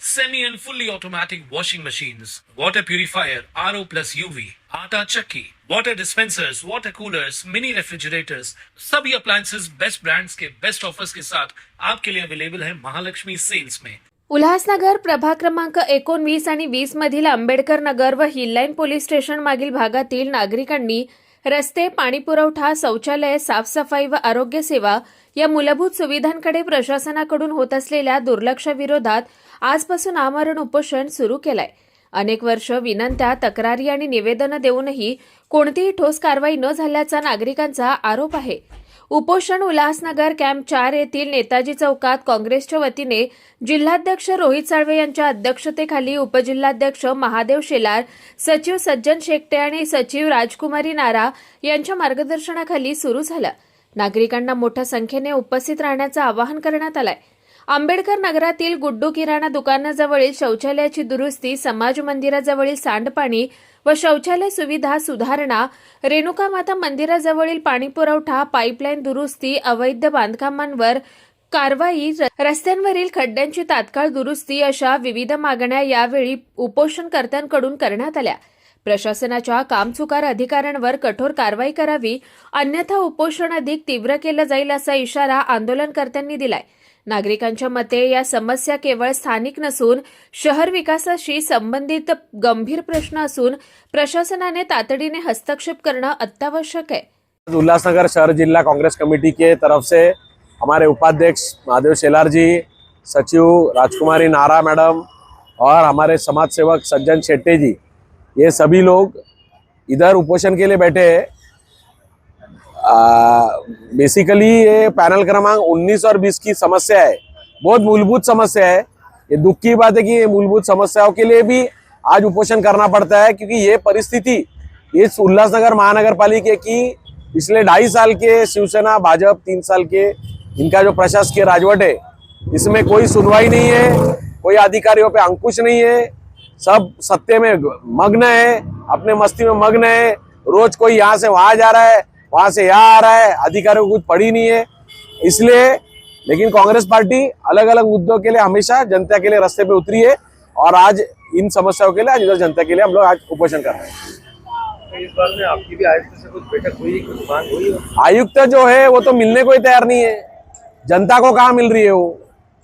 semi and fully automatic washing machines, water purifier, RO plus UV, आटा chakki, water dispensers, water coolers, mini refrigerators, सभी appliances best brands के best offers के साथ आपके लिए available है महालक्ष्मी सेल्स में उल्हासनगर प्रभाग क्रमांक एकोणवीस आणि वीस मधील आंबेडकर नगर व हिललाईन पोलीस स्टेशन मागील भागातील नागरिकांनी रस्ते पाणीपुरवठा शौचालय साफसफाई व आरोग्य सेवा या मूलभूत सुविधांकडे प्रशासनाकडून होत असलेल्या दुर्लक्षाविरोधात आजपासून आमरण उपोषण सुरू केलंय. अनेक वर्ष विनंत्या तक्रारी आणि निवेदनं देऊनही कोणतीही ठोस कारवाई न झाल्याचा नागरिकांचा आरोप आहे. उपोषण उल्हासनगर कॅम्प चार येथील नेताजी चौकात काँग्रेसच्या वतीने जिल्हाध्यक्ष रोहित साळवे यांच्या अध्यक्षतेखाली उपजिल्हाध्यक्ष महादेव शेलार सचिव सज्जन शेकटे आणि सचिव राजकुमारी नारा यांच्या मार्गदर्शनाखाली सुरू झालं. नागरिकांना मोठ्या संख्येने उपस्थित राहण्याचं आवाहन करण्यात आलंय. आंबेडकर नगरातील गुड्डू किराणा दुकानाजवळील शौचालयाची दुरुस्ती समाज मंदिराजवळील सांडपाणी व शौचालय सुविधा सुधारणा रेणुका माता मंदिराजवळील पाणीपुरवठा पाईपलाईन दुरुस्ती अवैध बांधकामांवर कारवाई रस्त्यांवरील खड्ड्यांची तात्काळ दुरुस्ती अशा विविध मागण्या यावेळी उपोषणकर्त्यांकडून करण्यात आल्या. प्रशासनाच्या कामचुकार अधिकाऱ्यांवर कठोर कारवाई करावी अन्यथा उपोषण अधिक तीव्र केलं जाईल असा इशारा आंदोलनकर्त्यांनी दिलाय. नागरिकांच्या मते या समस्या केवळ स्थानिक नसून शहर विकासाशी संबंधित गंभीर प्रश्न असून प्रशासनाने तातडीने हस्तक्षेप करणं अत्यावश्यक आहे. उल्लासनगर शहर जिला कांग्रेस कमेटी के तरफ से हमारे उपाध्यक्ष महादेव शेलार जी सचिव राजकुमारी नारा मैडम और हमारे समाज सेवक सज्जन शेट्टेजी ये सभी लोग इधर उपोषण के लिए बैठे हैं। बेसिकली ये पैनल क्रमांक 19 और 20 की समस्या है। बहुत मूलभूत समस्या है। ये दुख की बात है कि ये मूलभूत समस्याओं के लिए भी आज उपोषण करना पड़ता है क्योंकि ये परिस्थिति इस उल्लासनगर महानगर पालिका की पिछले ढाई साल के शिवसेना, भाजपा, तीन साल के इनका जो प्रशासकीय राजवट है, इसमें कोई सुनवाई नहीं है, कोई अधिकारियों पे अंकुश नहीं है। सब सत्य में मग्न है, अपने मस्ती में मग्न है। रोज कोई यहाँ से वहाँ जा रहा है वहाँ से यहाँ आ रहा है अधिकारियों को कुछ पड़ी नहीं है। इसलिए लेकिन कांग्रेस पार्टी अलग अलग मुद्दों के लिए हमेशा जनता के लिए रास्ते पे उतरी है और आज इन समस्याओं के लिए आज इधर जनता के लिए हम लोग आज उपोषण कर रहे हैं। इस बार में आपकी भी आयुक्त से कुछ बैठक हुई कुछ मांग हुई आयुक्त जो है वो तो मिलने को ही तैयार नहीं है। जनता को कहाँ मिल रही है वो?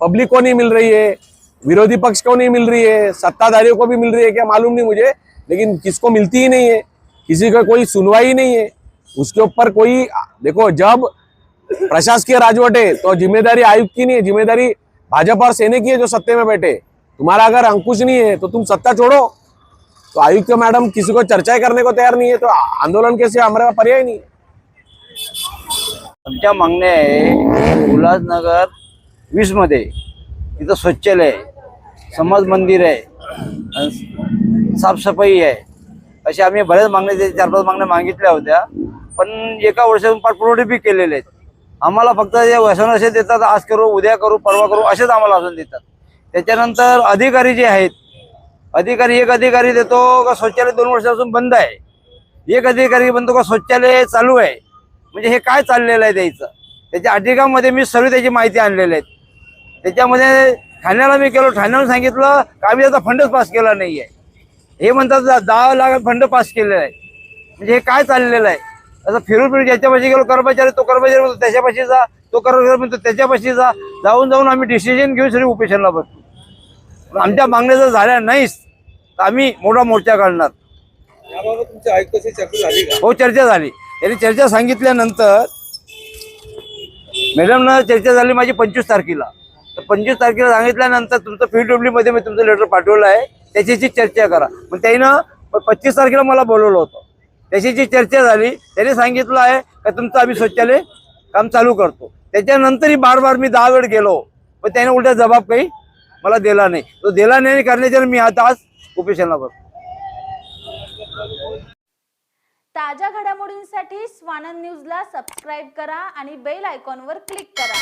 पब्लिक को नहीं मिल रही है। विरोधी पक्ष को नहीं मिल रही है। सत्ताधारियों को भी मिल रही है क्या? मालूम नहीं मुझे। लेकिन किसको मिलती ही नहीं है। किसी का कोई सुनवाई नहीं है। उसके ऊपर कोई, देखो, जब प्रशासकीय राजवट है तो ज़िम्मेदारी आयुक्त की नहीं है, ज़िम्मेदारी भाजपा और सेने की है जो सत्ते में बैठे। तुम्हारा अगर अंकुश नहीं है तो तुम सत्ता छोड़ो। तो आयुक्त मैडम किसी को चर्चा करने को तैयार नहीं है तो आंदोलन के सिवा हमारे पर्याय नहीं। है आमच्या मागण्या आहे, उल्हासनगर वीसमध्ये तिथं शौचालय समाज मंदिर अन साफसफाई आहे. अशा आम्ही बऱ्याच मागण्या, चार पाच मागण्या मागितल्या होत्या. पण एका वर्षातून पाठपुरवठे बी केलेले आहेत. आम्हाला फक्त जे व्यसन असे देतात आज करू उद्या करू परवा करू असेच आम्हाला अजून देतात. त्याच्यानंतर अधिकारी जे आहेत अधिकारी एक अधिकारी देतो का शौचालय दोन वर्षापासून बंद आहे. एक अधिकारी म्हणतो का शौचालय चालू आहे. म्हणजे हे काय चाललेलं आहे त्याचं? त्याच्या अधिकामध्ये मी सर्व त्याची माहिती आणलेली आहेत त्याच्यामध्ये ठाण्याला मी केलो ठाण्याला सांगितलं का आम्ही त्याचा फंडच पास केला नाही आहे हे म्हणतात दहा लाख फंड पास केलेला आहे. म्हणजे हे काय चाललेलं आहे? असं फिरून फिरून ज्याच्यापाशी गेलो कर्मचारी तो कर्मचारी म्हणतो त्याच्यापाशी जा. तो कर्मचारी म्हणतो त्याच्यापाशी जा. जाऊन जाऊन आम्ही डिसिजन घेऊन सगळी उपेशनला बसतो आमच्या मागण्या जर झाल्या नाहीच तर आम्ही मोठा मोर्चा काढणार. हो चर्चा झाली. त्यांनी चर्चा सांगितल्यानंतर मॅडमनं चर्चा झाली माझी पंचवीस तारखेला. तर पंचवीस तारखेला सांगितल्यानंतर तुमचं पीडब्ल्यू मध्ये मी तुमचं लेटर पाठवलं आहे. त्याच्याशी चर्चा करा. मग त्यानं पच्चीस तारखेला मला बोलवलं होतं. त्याच्याशी चर्चा झाली त्याने सांगितलं आहे का तुमचं आम्ही शौचालय काम चालू करतो. त्याच्यानंतरही बार बार मी दहा वेळ गेलो पण त्याने उलटा जबाब काही मला दिला नाही. तो दिला नाही करण्याच्या मी आता आज उपेशनला बघतो ताज्या घडामोडींसाठी स्वानंद न्यूजला सबस्क्राईब करा आणि बेल आयकॉनवर क्लिक करा.